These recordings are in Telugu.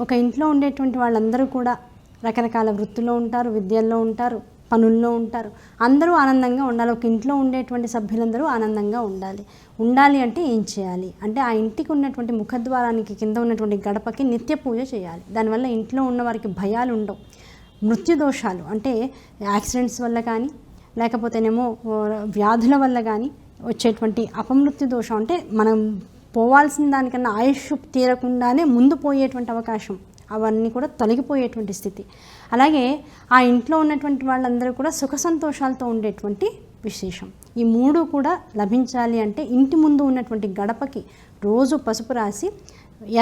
ఒక ఇంట్లో ఉండేటువంటి వాళ్ళందరూ కూడా రకరకాల వృత్తుల్లో ఉంటారు విద్యల్లో ఉంటారు పనుల్లో ఉంటారు. అందరూ ఆనందంగా ఉండాలి. ఒక ఇంట్లో ఉండేటువంటి సభ్యులందరూ ఆనందంగా ఉండాలి. ఉండాలి అంటే ఏం చేయాలి? అంటే ఆ ఇంటికి ఉన్నటువంటి ముఖద్వారానికి కింద ఉన్నటువంటి గడపకి నిత్య పూజ చేయాలి. దానివల్ల ఇంట్లో ఉన్న వారికి భయాలు ఉండవు. మృత్యుదోషాలు అంటే యాక్సిడెంట్స్ వల్ల కానీ లేకపోతేనేమో వ్యాధుల వల్ల కానీ వచ్చేటువంటి అపమృత్యు దోషం అంటే మనం పోవాల్సిన దానికన్నా ఆయుష్ తీరకుండానే ముందు పోయేటువంటి అవకాశం అవన్నీ కూడా తొలగిపోయేటువంటి స్థితి. అలాగే ఆ ఇంట్లో ఉన్నటువంటి వాళ్ళందరూ కూడా సుఖ సంతోషాలతో ఉండేటువంటి విశేషం. ఈ మూడు కూడా లభించాలి అంటే ఇంటి ముందు ఉన్నటువంటి గడపకి రోజు పసుపు రాసి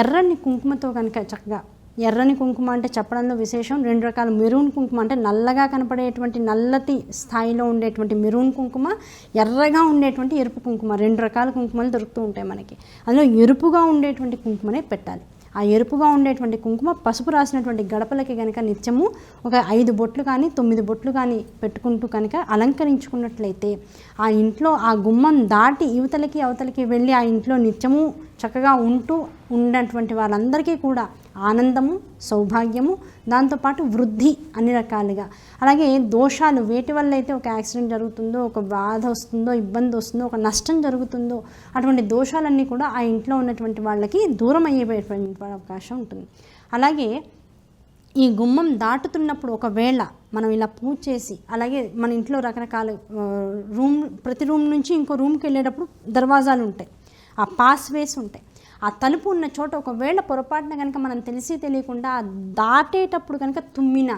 ఎర్రని కుంకుమతో కనుక చక్కగా ఎర్రని కుంకుమ అంటే చెప్పడంలో విశేషం రెండు రకాల మెరూన్ కుంకుమ అంటే నల్లగా కనపడేటువంటి నల్లటి స్థాయిలో ఉండేటువంటి మెరూన్ కుంకుమ ఎర్రగా ఉండేటువంటి ఎరుపు కుంకుమ. రెండు రకాల కుంకుమలు దొరుకుతూ ఉంటాయి మనకి. అందులో ఎరుపుగా ఉండేటువంటి కుంకుమనే పెట్టాలి. ఆ ఎరుపుగా ఉండేటువంటి కుంకుమ పసుపు రాసినటువంటి గడపలకి కనుక నిత్యము ఒక ఐదు బొట్లు కానీ తొమ్మిది బొట్లు కానీ పెట్టుకుంటూ కనుక అలంకరించుకున్నట్లయితే ఆ ఇంట్లో ఆ గుమ్మం దాటి యువతలకి అవతలకి వెళ్ళి ఆ ఇంట్లో నిత్యము చక్కగా ఉంటూ ఉన్నటువంటి వాళ్ళందరికీ కూడా ఆనందము సౌభాగ్యము దాంతోపాటు వృద్ధి అన్ని రకాలుగా. అలాగే దోషాలు వేటి వల్ల అయితే ఒక యాక్సిడెంట్ జరుగుతుందో ఒక బాధ వస్తుందో ఇబ్బంది వస్తుందో ఒక నష్టం జరుగుతుందో అటువంటి దోషాలన్నీ కూడా ఆ ఇంట్లో ఉన్నటువంటి వాళ్ళకి దూరం అయ్యేటువంటి అవకాశం ఉంటుంది. అలాగే ఈ గుమ్మం దాటుతున్నప్పుడు ఒకవేళ మనం ఇలా పూజ చేసి అలాగే మన ఇంట్లో రకరకాల రూమ్ ప్రతి రూమ్ నుంచి ఇంకో రూమ్కి వెళ్ళేటప్పుడు దర్వాజాలు ఉంటాయి. ఆ పాస్వేస్ ఉంటాయి. ఆ తలుపు ఉన్న చోట ఒకవేళ పొరపాటున కనుక మనం తెలిసి తెలియకుండా దాటేటప్పుడు కనుక తుమ్మినా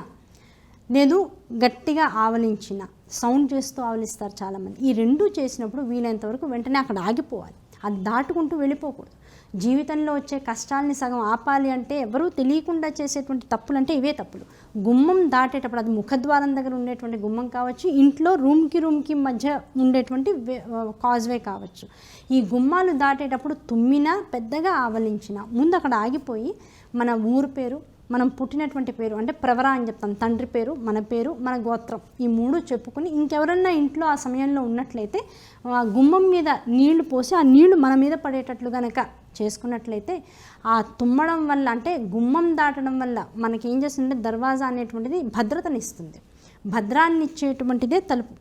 లేదు గట్టిగా ఆవలించిన సౌండ్ చేస్తూ ఆవలిస్తారు చాలామంది. ఈ రెండు చేసినప్పుడు వీలైనంత వరకు వెంటనే అక్కడ ఆగిపోవాలి. అది దాటుకుంటూ వెళ్ళిపోకూడదు. జీవితంలో వచ్చే కష్టాలని సగం ఆపాలి అంటే ఎవరూ తెలియకుండా చేసేటువంటి తప్పులు అంటే ఇవే తప్పులు. గుమ్మం దాటేటప్పుడు అది ముఖద్వారం దగ్గర ఉండేటువంటి గుమ్మం కావచ్చు ఇంట్లో రూమ్కి రూమ్కి మధ్య ఉండేటువంటి కాజ్వే కావచ్చు. ఈ గుమ్మాలు దాటేటప్పుడు తుమ్మినా పెద్దగా ఆవలించిన ముందు అక్కడ ఆగిపోయి మన ఊరు పేరు మనం పుట్టినటువంటి పేరు అంటే ప్రవర అని చెప్తాం. తండ్రి పేరు మన పేరు మన గోత్రం. ఈ మూడు చెప్పుకుని ఇంకెవరన్నా ఇంట్లో ఆ సమయంలో ఉన్నట్లయితే ఆ గుమ్మం మీద నీళ్ళు పోసి ఆ నీళ్ళు మన మీద పడేటట్లు గనక చేసుకున్నట్లయితే ఆ తుమ్మడం వల్ల అంటే గుమ్మం దాటడం వల్ల మనకి ఏం చేస్తుందంటే దర్వాజా అనేటువంటిది భద్రతనిస్తుంది. భద్రాన్ని ఇచ్చేటువంటిదే తలుపు.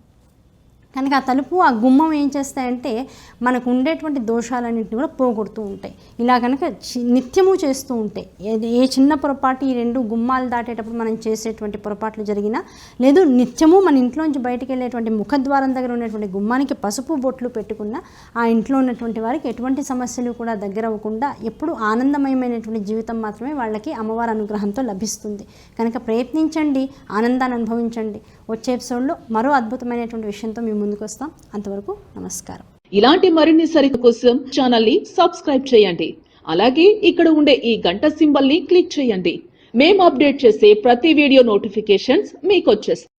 కనుక ఆ తలుపు ఆ గుమ్మం ఏం చేస్తాయంటే మనకు ఉండేటువంటి దోషాలన్నింటినీ కూడా పోగొడుతూ ఉంటాయి. ఇలా కనుక చి- నిత్యము చేస్తూ ఉంటాయి ఏది ఏ చిన్న పొరపాటు ఈ రెండు గుమ్మాలు దాటేటప్పుడు మనం చేసేటువంటి పొరపాట్లు జరిగినా లేదు నిత్యము మన ఇంట్లోంచి బయటికి వెళ్ళేటువంటి ముఖద్వారం దగ్గర ఉన్నటువంటి గుమ్మానికి పసుపు బొట్లు పెట్టుకున్న ఆ ఇంట్లో ఉన్నటువంటి వారికి ఎటువంటి సమస్యలు కూడా దగ్గర అవ్వకుండా ఎప్పుడు ఆనందమయమైనటువంటి జీవితం మాత్రమే వాళ్ళకి అమ్మవారి అనుగ్రహంతో లభిస్తుంది. కనుక ప్రయత్నించండి ఆనందాన్ని అనుభవించండి. వచ్చే ఎపిసోడ్లో మరో అద్భుతమైనటువంటి విషయంతో మేము ముందుకు వస్తాం అంతవరకు నమస్కారం. ఇలాంటి మరిన్ని సరిత కోసం ఛానల్ని సబ్స్క్రైబ్ చేయండి. అలాగే ఇక్కడ ఉండే ఈ గంట సింబల్ని క్లిక్ చేయండి. మేము అప్డేట్ చేసే ప్రతి వీడియో నోటిఫికేషన్స్ మీకు వచ్చేస్తాయి.